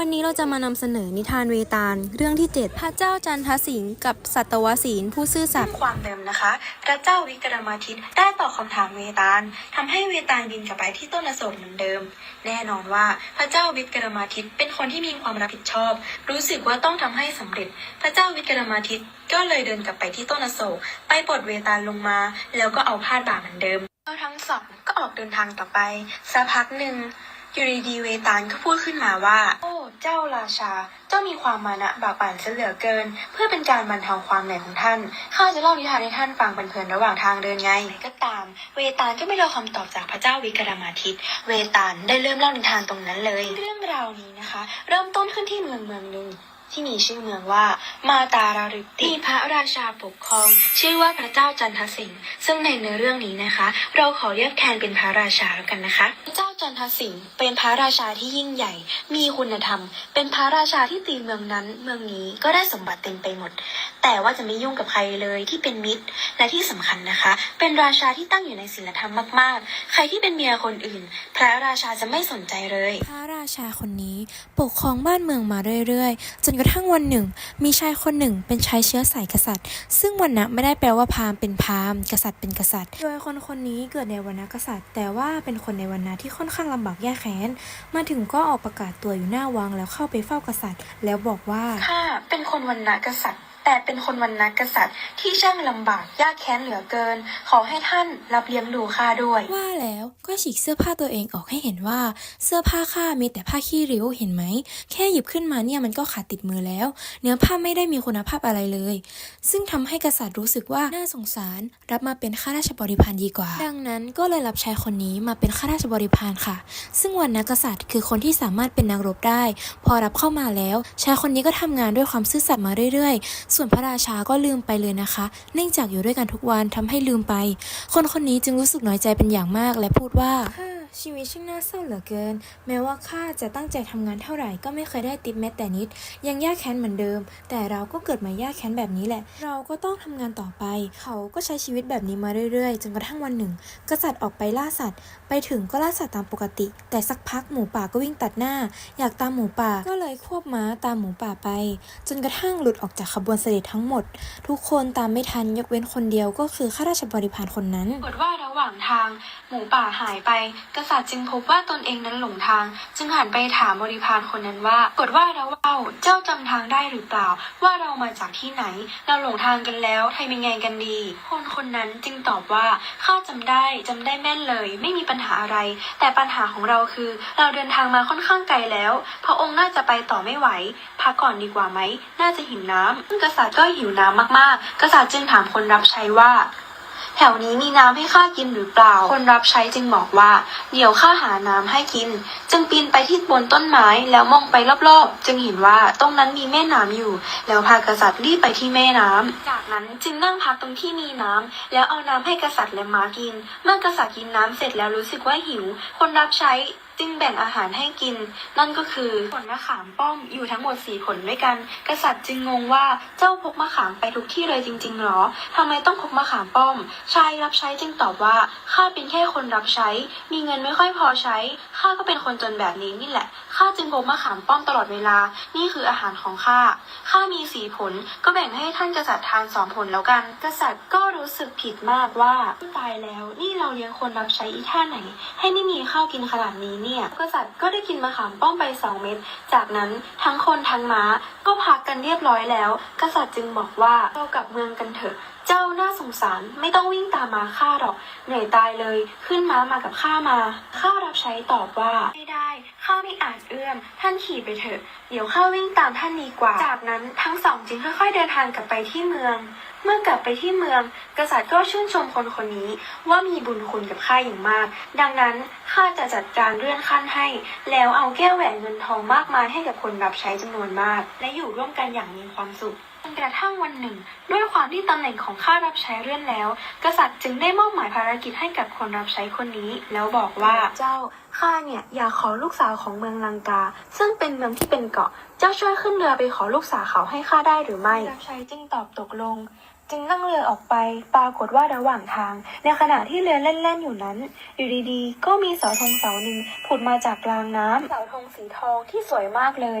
วันนี้เราจะมานำเสนอนิทานเวตาล เรื่องที่ 7 พระเจ้าจันทสิงห์กับสัตวศีลผู้ซื่อสัตย์ความเดิมนะคะ พระเจ้าวิกรมาทิตได้ตอบคำถามเวตาลทำให้เวตาลบินกลับไปที่ต้นอโศกเหมือนเดิม แน่นอนว่าพระเจ้าวิกรมาทิตเป็นคนที่มีความรับผิดชอบ รู้สึกว่าต้องทำให้สำเร็จ พระเจ้าวิกรมาทิตก็เลยเดินกลับไปที่ต้นอโศก ไปปลดเวตาลลงมา แล้วก็เอาพาดบ่าเหมือนเดิมเราทั้งสองก็ออกเดินทางต่อไปสักพักหนึ่ง อยู่ดีๆเวตาลก็พูดขึ้นมาว่า โอ้ เจ้าราชา เจ้ามีความมานะบากบั่นเสียเหลือเกิน เพื่อเป็นการบรรเทาความเหนื่อยของท่าน ข้าจะเล่านิทานให้ท่านฟังเพลินระหว่างทางเดินไง ก็ตาม เวตาลก็ไม่รอคำตอบจากพระเจ้าวิกรมาทิตเวตาลได้เริ่มเล่านิทานตรงนั้นเลย เรื่องราวนี้นะคะ เริ่มต้นขึ้นที่เมืองเมืองหนึ่งที่มีชื่อเมืองว่ามาตาราริติมีพระราชาปกครอง ชื่อว่าพระเจ้าจันทสิงห์ซึ่งในเนื้อเรื่องนี้นะคะ เราขอเรียกแทนเป็นพระราชาแล้วกันนะคะพระเจ้า จันทสิงห์เป็นพระราชาที่ยิ่งใหญ่ มีคุณธรรม เป็นพระราชาที่ตีเมืองนั้น เมืองนี้ก็ได้สมบัติเต็มไปหมด แต่ว่าจะไม่ยุ่งกับใครเลยที่เป็นมิตร และที่สำคัญนะคะ เป็นราชาที่ตั้งอยู่ในศีลธรรมมากๆ ใครที่เป็นเมียคนอื่น พระราชาจะไม่สนใจเลย พระราชาคนนี้ปกครองบ้านเมืองมาเรื่อยๆ จนกระทั่งวันหนึ่ง มีชายคนหนึ่งเป็นชายเชื้อสายกษัตริย์ ซึ่งวันนะไม่ได้แปลว่าพราหมณ์เป็นพราหมณ์กษัตริย์เป็นกษัตริย์ โดยคนคนนี้เกิดในวรรณกษัตริย์ แต่ว่าเป็นคนในวรรณะที่ค่อนข้างลำบากยากแค้น มาถึงก็ออกประกาศตัวอยู่หน้าวังแล้วเข้าไปเฝ้ากษัตริย์ แล้วบอกว่าข้าเป็นคนวันณะกษัตริย์ แต่เป็นคนวันณกษัตริย์ที่ช่างลำบากยากแค้นเหลือเกิน ขอให้ท่านรับเลี้ยงดูข้าด้วย ว่าแล้วก็ฉีกเสื้อผ้าตัวเองออกให้เห็นว่า เสื้อผ้าข้ามีแต่ผ้าขี้ริ้วเห็นไหม แค่หยิบขึ้นมาเนี่ยมันก็ขาดติดมือแล้ว เนื้อผ้าไม่ได้มีคุณภาพอะไรเลย ซึ่งทำให้กษัตริย์รู้สึกว่าน่าสงสาร รับมาเป็นข้าราชบริพารดีกว่า ดังนั้นก็เลยรับชายคนนี้มาเป็นข้าราชบริพารค่ะ ซึ่งวันนักษัตริย์คือคนที่สามารถเป็นนักรบได้ พอรับเข้ามาแล้วชายคนนี้ก็ทำงานด้วยความซื่อสัตย์มาเรื่อยๆส่วนพระราชาก็ลืมไปเลยนะคะ เนื่องจากอยู่ด้วยกันทุกวันทำให้ลืมไป คนคนนี้จึงรู้สึกน้อยใจเป็นอย่างมากและพูดว่า ชีวิตช่างน่าเศร้าเหลือเกิน แม้ว่าข้าจะตั้งใจทำงานเท่าไหร่ก็ไม่เคยได้ติปแม้แต่นิด ยังยากแค้นเหมือนเดิม แต่เราก็เกิดมายากแค้นแบบนี้แหละ เราก็ต้องทำงานต่อไป เขาก็ใช้ชีวิตแบบนี้มาเรื่อยๆ จนกระทั่งวันหนึ่ง กษัตริย์ออกไปล่าสัตว์ ไปถึงก็ล่าสัตว์ตามปกติ แต่สักพักหมูป่าก็วิ่งตัดหน้า อยากตามหมูป่าก็เลยควบม้าตามหมูป่าไป จนกระทั่งหลุดออกจากขบวนเสด็จทั้งหมด ทุกคนตามไม่ทันยกเว้นคนเดียวก็คือข้าราชบริพารคนนั้น ปรากฏว่าระหว่างทางหมูป่าหายไปกษัตริย์จึงพบว่าตนเองนั้นหลงทาง จึงหันไปถามบริพารคนนั้นว่ากฏว่าเราเจ้าเจ้าจำทางได้หรือเปล่า ว่าเรามาจากที่ไหน เราหลงทางกันแล้วทำยังไงกันดี คนคนนั้นจึงตอบว่าข้าจำได้จำได้แม่นเลย ไม่มีปัญหาอะไร แต่ปัญหาของเราคือ เราเดินทางมาค่อนข้างไกลแล้ว พระองค์น่าจะไปต่อไม่ไหวพักก่อนดีกว่าไหมน่าจะหิวน้ำซึ่งกษัตริย์ก็หิวน้ำมากๆ กษัตริย์จึงถามคนรับใช้ว่า แถวนี้มีน้ำให้ข้ากินหรือเปล่า คนรับใช้จึงบอกว่า เดี๋ยวข้าหาน้ำให้กิน จึงปีนไปที่บนต้นไม้แล้วมองไปรอบๆ จึงเห็นว่าตรงนั้นมีแม่น้ำอยู่ แล้วพากษัตริย์รีบไปที่แม่น้ำ จากนั้นจึงนั่งพักตรงที่มีน้ำแล้วเอาน้ำให้กษัตริย์และม้ากิน เมื่อกษัตริย์กินน้ำเสร็จแล้วรู้สึกว่าหิว คนรับใช้ จึงแบ่งอาหารให้กิน นั่นก็คือผลมะขามป้อมอยู่ทั้งหมดสี่ผลด้วยกัน กษัตริย์จึงงงว่าเจ้าพกมะขามไปทุกที่เลยจริงๆหรอทำไมต้องพกมะขามป้อม ชายรับใช้จึงตอบว่าข้าเป็นแค่คนรับใช้ มีเงินไม่ค่อยพอใช้ข้าก็เป็นคนจนแบบนี้นี่แหละ ข้าจึงพกมะขามป้อมตลอดเวลา นี่คืออาหารของข้า ข้ามีสี่ผล ก็แบ่งให้ท่านกษัตริย์ทานสองผลแล้วกัน กษัตริย์ก็รู้สึกผิดมากว่าตายแล้ว นี่เราเลี้ยงคนรับใช้อีท่าไหน ให้ไม่มีข้าวกินขนาดนี้เนี่ย กษัตริย์ก็ได้กินมะขามป้อมไปสองเม็ด จากนั้นทั้งคนทั้งม้าก็พักกันเรียบร้อยแล้ว กษัตริย์จึงบอกว่าเรากลับเมืองกันเถอะเจ้าน่าสงสารไม่ต้องวิ่งตามมาข้าหรอก เหนื่อยตายเลย ขึ้นม้ามากับข้ามา ข้ารับใช้ตอบว่า ไม่ได้ ข้าไม่อาจเอื้อม ท่านขี่ไปเถอะ เดี๋ยวข้าวิ่งตามท่านดีกว่า จากนั้นทั้งสองจึงค่อย ๆ เดินทางกลับไปที่เมือง เมื่อกลับไปที่เมือง กษัตริย์ก็ชื่นชมคนคนนี้ว่ามีบุญคุณกับข้าอย่างมาก ดังนั้นข้าจะจัดการเลื่อนขั้นให้ แล้วเอาแก้วแหวนเงินทองมากมายให้กับคนรับใช้จำนวนมาก และอยู่ร่วมกันอย่างมีความสุข นกระทั่งวันหนึ่ง ด้วยความที่ตำแหน่งของข้ารับใช้เลื่อนแล้ว กษัตริย์จึงได้มอบหมายภารกิจให้กับคนรับใช้คนนี้ แล้วบอกว่าเจ้าข้าเนี่ยอยากขอลูกสาวของเมืองลังกา ซึ่งเป็นเมืองที่เป็นเกาะ เจ้าช่วยขึ้นเรือไปขอลูกสาวเขาให้ข้าได้หรือไม่รับใช้จึงตอบตกลง จึงนั่งเรือออกไป ปรากฏว่าระหว่างทาง ในขณะที่เรือเล่นๆอยู่นั้น อยู่ดีๆ ก็มีเสาธงเสาหนึ่งผุดมาจากกลางน้ำเสาธงสีทองที่สวยมากเลย